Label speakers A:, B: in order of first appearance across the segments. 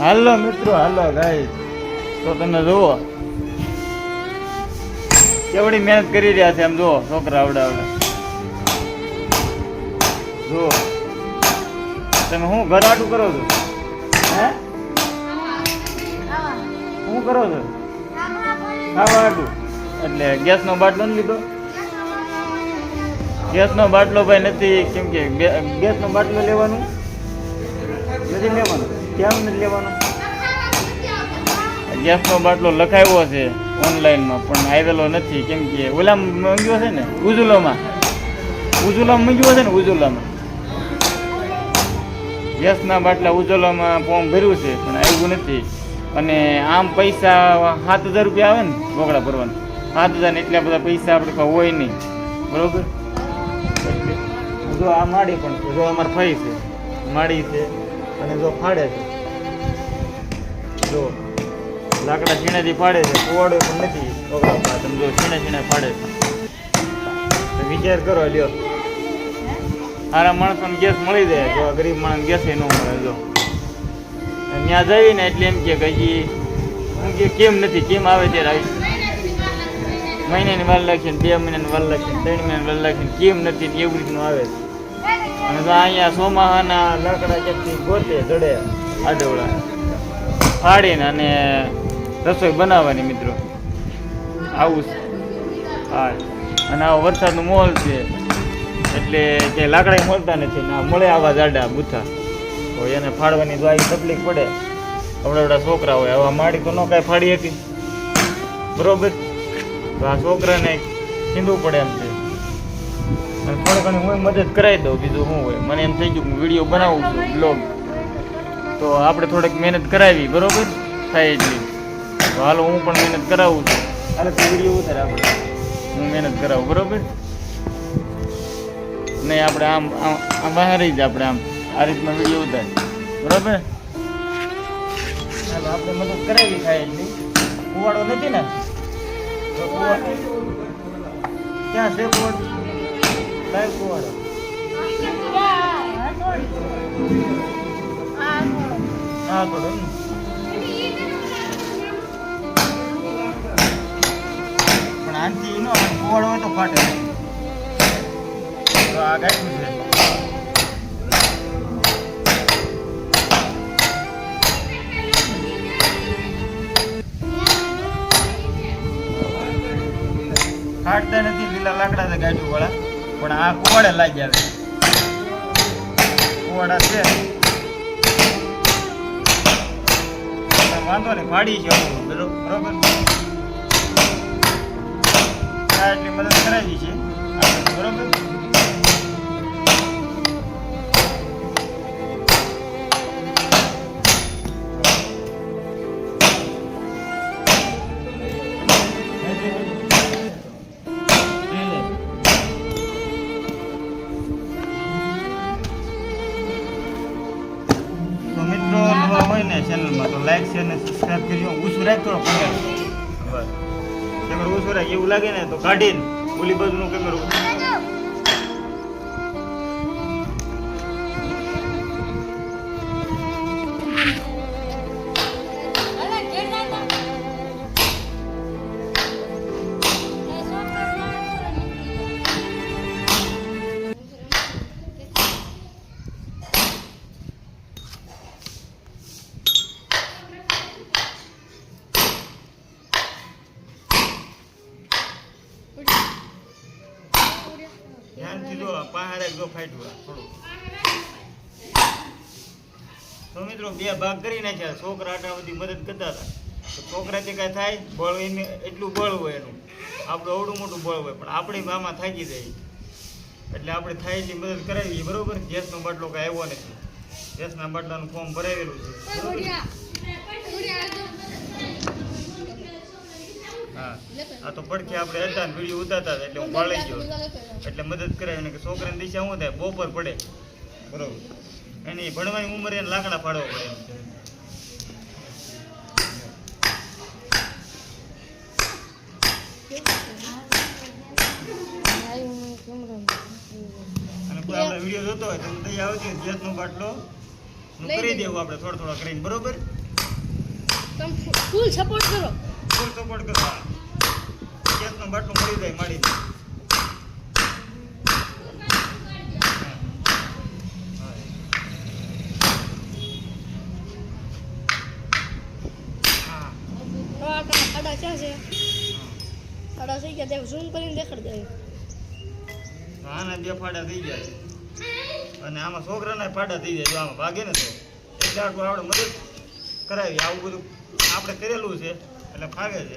A: હાલો મિત્રો, હાલો ગાઈ તો તમે જુઓ. કેવડી મહેનત કરી રહ્યા છે એમ જુઓ, છોકરા આવડે આવડે. જુઓ. તમે હું ઘર આટું કરો છો? હે? શું કરો છો? ખાવા આટું એટલે ગેસનો બાટલો નથી લીધો? ગેસનો બાટલો ભાઈ નથી, કેમ કે ગેસનો બાટલો લેવાનું? નથી લેવાનું? કેમ નથી લેવાનું? ગેસનો બાટલો લખાવ્યો છે ઓનલાઈનમાં પણ આવેલો નથી. કેમ કે ઓલામાં મંગ્યો છે ને ઉજુલોમાં ઉજુલામાં મંગ્યો છે ને ઉજુલામાં ગેસના બાટલા ઉજવલામાં ફોર્મ ભર્યું છે, પણ આવ્યું નથી. અને આમ પૈસા સાત હજાર રૂપિયા આવે ને બોકડા ભરવાના. સાત હજાર એટલા બધા પૈસા આપણે પાસે હોય નહીં. બરોબર? જો આ માડી પણ જો અમારે ફઈ છે, માડી છે, અને જો ફાડે છે. જો, લાકડા છીણેથી ફાડે છે, કુવાડો પણ નથી. પાસે. તમે જો છીણે છીણે ફાડે છે વિચાર કરો, લ્યો. સારા માણસોને ગેસ મળી જાય, જો ગરીબ માણસ ગેસ ન મળે જો ત્યાં જઈને એટલે એમ કે હજી, હું કે કેમ નથી, કેમ આવે ત્યારે આવી? મહિનાની વાર લાગશે ને બે મહિનાની વાર લાગશે ત્રણ મહિનાની વાર લાગશે કેમ નથી એવું રીતનું આવે છે? અને તો અહીંયા સોમાહાના લાકડા ક્યાંકથી ગોતે ચડે આડવડા ફાડીને અને રસોઈ બનાવવાની મિત્રો. આવું હા. અને આ વરસાદનો માહોલ છે. એટલે કે લાકડા મળતા નથી આ મળે આવા જાડા બુથા. તો એને ફાડવાની તો આવી તકલીફ પડે. આવડા છોકરા હોય. આવા માડી તો ન કાંઈ ફાડી હતી. બરોબર? તો આ છોકરાને ખીંદવું પડે એમ છે. અને થોડી ઘણી હું મદદ કરાવી દઉં. બીજું શું હોય? મને એમ થઈ ગયું હું વીડિયો બનાવું છું બ્લોગ તો આપણે થોડીક મહેનત કરાવી બરોબર? થાય એટલી. તો હાલો હું પણ મહેનત કરાવું છું. હાલે વીડિયો ઉતારે આપણે. હું મહેનત કરાવું બરોબર? નહીં આપણે આમ આમ બહાર જ આપણે આમ. આ રીતના વીડિયો ઉતાર. બરોબર? હાલો આપણે મદદ કરાવી થાય એટલી. કુવાડો નથી ને? ક્યાં છે કુવાડો? લાઈવ કુવાડો? હા પણ આનથી નો તો ફાટે તો આ ગાયનું છે ફાટતા નથી લીલા લાકડા છે ગાડું વાળા પણ આ કુવાડે લાગ્યા આવે કુવાડા છે. વાંધો નહીં ફાડી છે બરોબર? આટલી મદદ કરાવી છે. બરોબર? લાઈક શેર ને સબસ્ક્રાઇબ કરજો. ઓછું રાખ થોડો કેમેરો બસ. કેમેરો ઓછું રાખ એવું લાગે ને તો કાઢીને ઓલી બાજુનો કેમેરો ધ્યાનથી જો પહાડે જો ફાટ્યું થોડું. તો મિત્રો, બે ભાગ કરી નાખ્યા. છોકરા આટલા બધી મદદ કરતા હતા. તો છોકરાથી કાંઈ થાય બળ એને એટલું બળ હોય એનું. આપણું અવડું મોટું બળ હોય, પણ આપણી મામાં થાકી જાય. એટલે આપણે થાય એટલી મદદ કરાવી બરોબર? ગેસનો બાટલો કાંઈ આવ્યો નથી. ગેસના બાટલાનું ફોર્મ ભરાવેલું છે. હા. આ તો પડખે આપણે હતા ને વીડિયો ઉતારતા હતા એટલે હું પાળી ગયો. એટલે મદદ કરે અને કે છોકરાની દિશા શું થાય? બપોર પડે. બરોબર. એની ભણવાની ઉંમરે એને લાકડા ફાડવા પડે અને કોઈ આપણે વીડિયો જોતો હોય તો તૈયાર આવજો ગેસનો બાટલો કરી દેવું આપણે થોડો થોડો કરીને. બરોબર?
B: તમે ફૂલ સપોર્ટ કરો.
A: ફૂલ સપોર્ટ કરો. બાટલું મળી જાય મળી.
B: તો છે? ખાડા થઈ ગયા ત્યાં ઝૂમ કરીને દેખાડી દે.
A: આના બે ફાડા થઈ જાય અને આમાં છોકરાના ફાડા થઈ જાય જો આમાં ભાગે ને તો. એટલે આપણે મદદ કરાવી આવું બધું આપણે કરેલું છે એટલે ફાવે છે.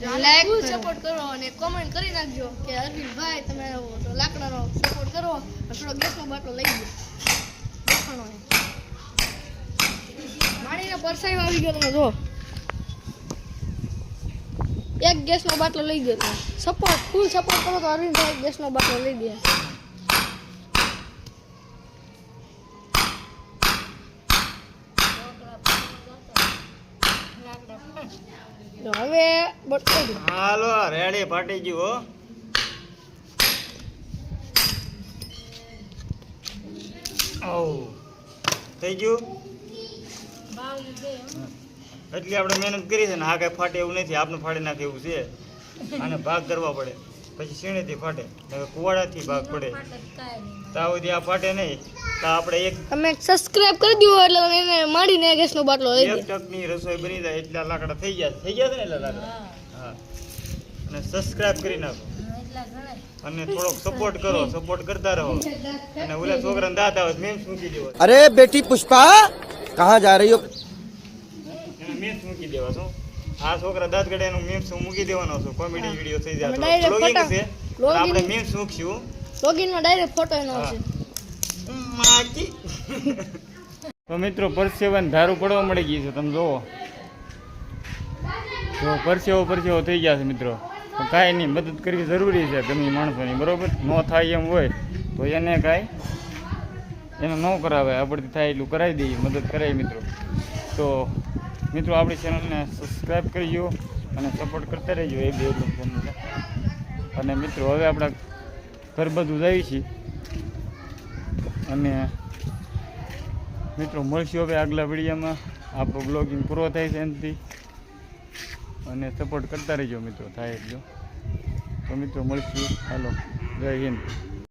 B: લાઈક સપોર્ટ કરો. અને કોમેન્ટ કરી નાખજો કે અરવિંદભાઈ તમે લાકડાનો સપોર્ટ કરો. અને થોડો ગેસનો બાટલો લઈ ગયો દેખાણો. માણીને પરસાઈ આવી ગયો તમે જો. એક ગેસનો બાટલો લઈ ગયો તમે. સપોર્ટ ફૂલ સપોર્ટ કરો તો અરવિંદભાઈ ગેસનો બાટલો લઈ દે તો હવે બટકો.
A: હાલો રેડી ફાટી ગયું, હો. થઈ ગયું? એટલે આપણે મહેનત કરી છે ને આ કઈ ફાટે એવું નથી આપણે ફાડી નાખે એવું છે. આને ભાગ કરવા પડે. પછી શીણેથી ફાટે? કુવાડાથી ભાગ પડે. તાવથી આ ફાટે નહીં. તો આપણે એક
B: તમે સબસ્ક્રાઇબ કરી દો એટલે એને માંડીને ગેસનો બાટલો લઈ
A: એક ટકની રસોઈ બની જાય એટલા લાકડા થઈ ગયા થઈ ગયા ને એટલા લાકડા? હા. અને સબસ્ક્રાઇબ કરી નાખો. અને થોડોક સપોર્ટ કરો સપોર્ટ કરતા રહો. અને ઓલા છોકરાને દાદા આવે મેમ મૂકી દેવો
C: અરે બેટી પુષ્પા કહા જા રહી
A: હો? મેમ મૂકી દેવા છો આ છોકરા દાંત ગડે એનું મેમ્સ મૂકી દેવાનો છું. કોમેડી વીડિયો થઈ જાય બ્લોગિંગ છે. આપણે મેમ્સ મૂકશું.
B: બ્લોગિંગમાં ડાયરેક્ટ ફોટો એનો આવશે.
A: તો મિત્રો, પરસેવાને ધારું પડવા મળી ગઈ છે, તમે જોવો. જો પરસેવો પરસેવો થઈ ગયા છે, મિત્રો. કાંઈ નહીં, મદદ કરવી જરૂરી છે ગમે માણસોની, બરાબર? ન થાય એમ હોય, તો એને કાંઈ એને ન કરાવે, આપણથી થાય એટલું કરાવી દઈએ, મદદ કરાવી મિત્રો. તો મિત્રો, આપણી ચેનલને સબસ્ક્રાઈબ કરજો અને સપોર્ટ કરતા રહેજો, એ બે અને મિત્રો, હવે આપણા ઘર બધું જઈએ છીએ. અને મિત્રો, મળશું હવે આગલા વિડીયોમાં. આપણો બ્લોગિંગ પૂરો થાય છે એનાથી. અને સપોર્ટ કરતા રહેજો મિત્રો, થાય એટલો તો મિત્રો, મળશું. હાલો, જય હિન્દ.